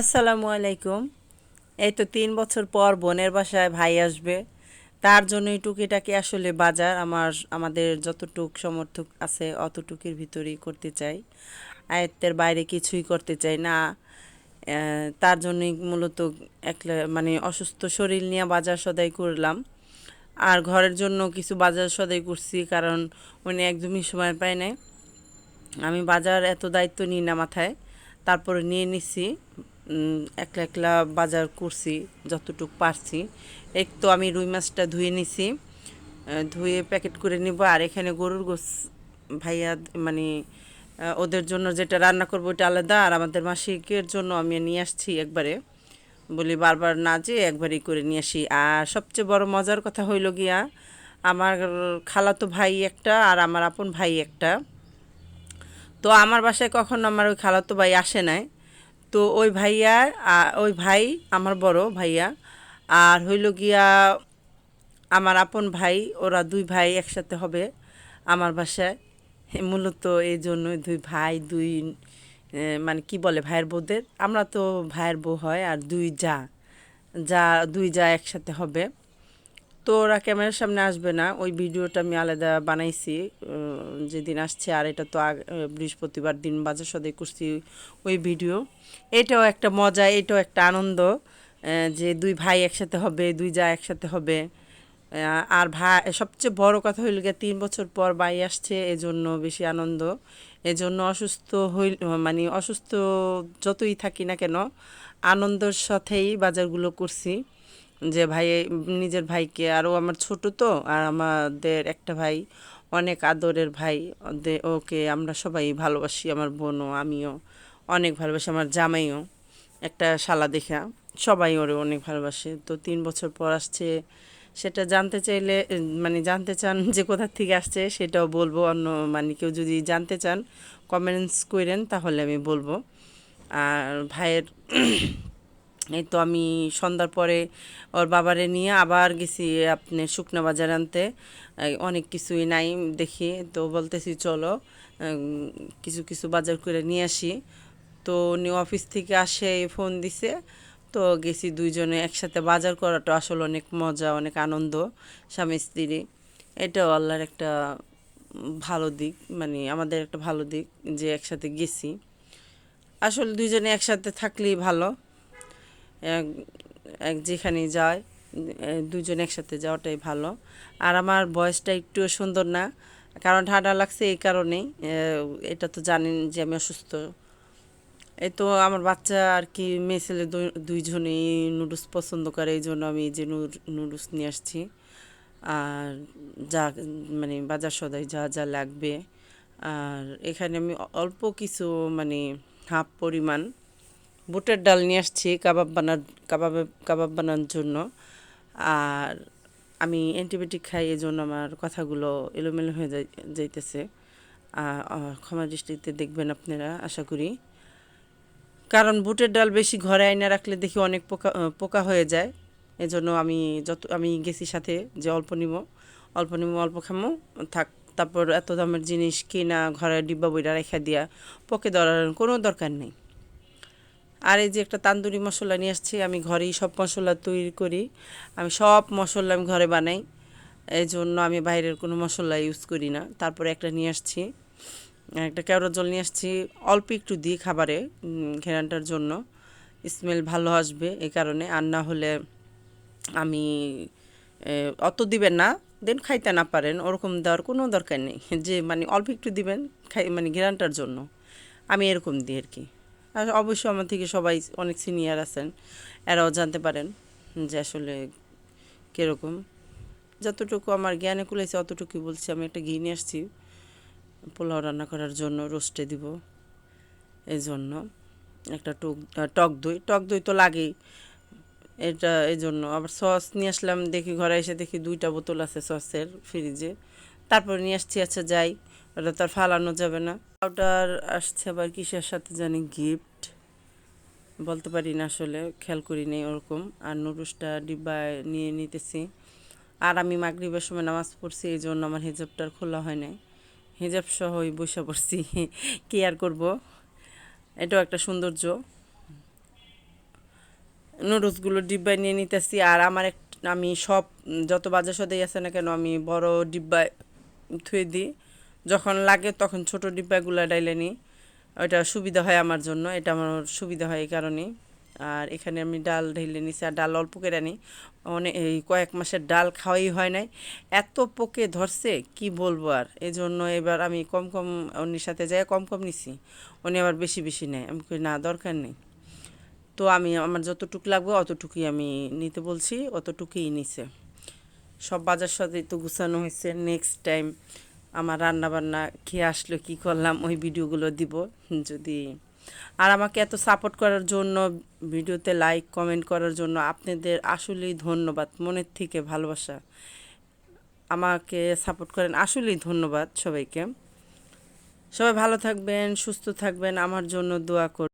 আসসালামু আলাইকুম। এই তো তিন বছর পর বোনের বাসায় ভাই আসবে। তার জন্যই টুকিটাকি আসলে বাজার। আমার, আমাদের যতটুক সমর্থক আছে, অতটুকুর ভিতরেই করতে চাই। আয়ত্তের বাইরে কিছুই করতে চাই না। তার জন্যই মূলত একলা মানে অসুস্থ শরীর নিয়ে বাজার সদাই করলাম। আর ঘরের জন্য কিছু বাজার সদাই করছি, কারণ উনি একদমই সময় পায় নাই। আমি বাজার এত দায়িত্ব নিই না মাথায়। তারপরে নিয়ে নিছি। একলা একলা বাজার করছি, যতটুক পারছি। এক তো আমি রুই মাছটা ধুয়ে নিছি। ধুয়ে প্যাকেট করে নিব। আর এখানে গরুর গোস ভাইয়া মানে ওদের জন্য যেটা রান্না করব ওটা আলাদা। আর আমাদের মাসিকের জন্য আমি নিয়ে আসছি একবারে। বলি বারবার না যে একবারই করে নিয়ে আসি। আর সবচেয়ে বড় মজার কথা হইল গিয়া, আমার খালাতো ভাই একটা আর আমার আপন ভাই একটা। তো আমার বাসায় কখনো আমার ওই খালাতো ভাই আসে নাই। তো ওই ভাইয়া ওই ভাই, আমার বড় ভাইয়া, আর হইল গিয়া আমার আপন ভাই, ওরা দুই ভাই একসাথে হবে আমার বাসায়। মূলত এই জন্য দুই ভাই, দুই মানে কি বলে ভাইয়ের বউদের? আমরা তো ভাইয়ের বউ হয় আর দুই যা যা, দুই যা একসাথে হবে। তো ওরা ক্যামেরার সামনে আসবে না। ওই ভিডিওটা আমি আলাদা বানাইছি। যেদিন আসছে, আর এটা তো বৃহস্পতিবার দিন বাজার সদাই করছি ওই ভিডিও। এটাও একটা মজা, এটাও একটা আনন্দ যে দুই ভাই একসাথে হবে, দুই যা একসাথে হবে। আর ভাই সবচেয়ে বড় কথা হইল গিয়ে, তিন বছর পর ভাই আসছে, এজন্য বেশি আনন্দ। এজন্য অসুস্থ হইল মানে অসুস্থ যতই থাকি না কেন, আনন্দের সাথেই বাজারগুলো করছি। যে ভাই, নিজের ভাইকে আরও আমার ছোট তো, আর আমাদের একটা ভাই, অনেক আদরের ভাই ওকে আমরা সবাই ভালোবাসি, আমার বোনও, আমিও অনেক ভালোবাসি, আমার জামাইও। একটা শালা দেখা, সবাই ওরে অনেক ভালোবাসে। তো তিন বছর পর আসছে, সেটা জানতে চাইলে মানে জানতে চান যে কোথা থেকে আসছে, সেটাও বলব। অন্য মানে কেউ যদি জানতে চান কমেন্টস করেন, তাহলে আমি বলব। আর ভাইয়ের এই তো আমি সন্ধ্যার পরে ওর বাবারে নিয়ে আবার গেছি আপনি শুকনো বাজার আনতে। অনেক কিছুই নাই দেখি। তো বলতেছি, চলো কিছু কিছু বাজার করে নিয়ে আসি। তো উনি অফিস থেকে আসে, ফোন দিছে। তো গেছি দুইজনে একসাথে বাজার করাটা আসলে অনেক মজা, অনেক আনন্দ, স্বামী, স্ত্রী। এটাও আল্লাহর একটা ভালো দিক মানে আমাদের একটা ভালো দিক যে একসাথে গেছি। আসলে দুইজনে একসাথে থাকলেই ভালো। এক এক যেখানে যায় দুজন একসাথে যাওয়াটাই ভালো। আর আমার বয়সটা একটু সুন্দর না, কারণ ঠান্ডা লাগছে এই কারণেই এটা তো জানেন যে আমি অসুস্থ। এই তো আমার বাচ্চা আর কি, মেয়ে ছেলে দুই- দুইজনেই নুডলস পছন্দ করে, এই জন্য আমি যে নুডলস নিয়ে আসছি। আর যা মানে বাজার সদাই যা যা লাগবে। আর এখানে আমি অল্প কিছু মানে হাফ পরিমাণ বুটের ডাল নিয়ে আসছি কাবাব বানার কাবাবে, কাবাব বানানোর জন্য। আর আমি অ্যান্টিবায়োটিক খাই এই জন্য আমার কথাগুলো এলোমেলো হয়ে যাই, যাইতেছে। ক্ষমা দৃষ্টিতে দেখবেন আপনারা, আশা করি। কারণ বুটের ডাল বেশি ঘরে আইনা রাখলে দেখি অনেক পোকা পোকা হয়ে যায়। এজন্য আমি যত, আমি গেছি সাথে যে অল্প নিব অল্প নিব, অল্প খামো, থাক, তারপর এত দামের জিনিস কিনা, ঘরে ডিব্বা বইরা রেখা দিয়া পকে দেওয়ার কোনো দরকার নেই। আর এই যে একটা তান্দুরি মশলা নিয়ে আসছি, আমি ঘরেই সব মশলা তৈরি করি। আমি সব মশলা আমি ঘরে বানাই এই জন্য আমি বাইরের কোনো মশলা ইউজ করি না। তারপরে একটা নিয়ে আসছি, একটা কেওড়া জল নিয়ে আসছি, অল্প একটু দিই খাবারে ঘেরানটার জন্য। স্মেল ভালো আসবে এই কারণে, আর না হলে আমি অত দিবেন না, দেন খাইতে না পারেন, ওরকম দেওয়ার কোনো দরকার নেই। যে মানে অল্প একটু দিবেন, খাই মানে ঘেরানটার জন্য। আমি এরকম দিই আর কি। আর অবশ্যই আমার থেকে সবাই অনেক সিনিয়র আছেন। এরাও জানতে পারেন যে আসলে কীরকম। যতটুকু আমার জ্ঞানে কুলেছে অতটুকুই বলছি। আমি একটা ঘি নিয়ে আসছি। পোলাও রান্না করার জন্য রোস্টে দিব। এই জন্য একটা টক টক দই। টক দই তো লাগেই। এটা এই জন্য আবার সস নিয়ে আসলাম। দেখি ঘরে এসে দেখি দুইটা বোতল আছে সসের ফ্রিজে তারপর নিয়ে আসছি আচ্ছা যাই। ওটা তো আর ফালানো যাবে না। ওটার আসছে আবার কিসের সাথে জানি গিফট বলতে পারি না আসলে, খেয়াল করি নেই ওরকম। আর নুডলসটা ডিব্বায় নিয়ে নিতেছি। আর আমি মাগরিবের সময় নামাজ পড়ছি, এই জন্য আমার হিজাবটা আর খোলা হয় নাই। হিজাব সহ ওই বসে পড়ছি, কি আর করব? এটাও একটা সৌন্দর্য। নুডলসগুলো ডিব্বায় নিয়ে নিতেছি, আর আমার এক আমি সব যত বাজার সদাই আছে না কেন, আমি বড় ডিব্বায় থুয়ে দিই। যখন লাগে তখন ছোট ডিব্বাগুলো ডাইলে নিই ওইটা সুবিধা হয় আমার জন্য, এটা আমার সুবিধা হয় এই কারণে আর এখানে আমি ডাল ঢেলে নিছি, আর ডাল অল্প করে নিই অনেক এই কয়েক মাসের ডাল খাওয়াই হয় নাই। এত পোকে ধরছে, কি বলব আর? এই জন্য এবার আমি কম কম উনির সাথে যাই কম কম নিছি। উনি আবার বেশি বেশি নেয়। আমি না, দরকার নেই। তো আমি, আমার যতটুক লাগবে অতটুকুই আমি নিতে বলছি, অতটুকুই নিছে। সব বাজার সাথে তো গুছানো হয়েছে। নেক্সট টাইম আমার রান্না বান্না খেয়ে আসলো, কি করলাম, ওই ভিডিওগুলো দিব। যদি আর আমাকে এত সাপোর্ট করার জন্য, ভিডিওতে লাইক কমেন্ট করার জন্য আপনাদের আসলেই ধন্যবাদ, মনের থেকে ভালোবাসা। আমাকে সাপোর্ট করেন, আসলেই ধন্যবাদ সবাইকে। সবাই ভালো থাকবেন, সুস্থ থাকবেন, আমার জন্য দোয়া কর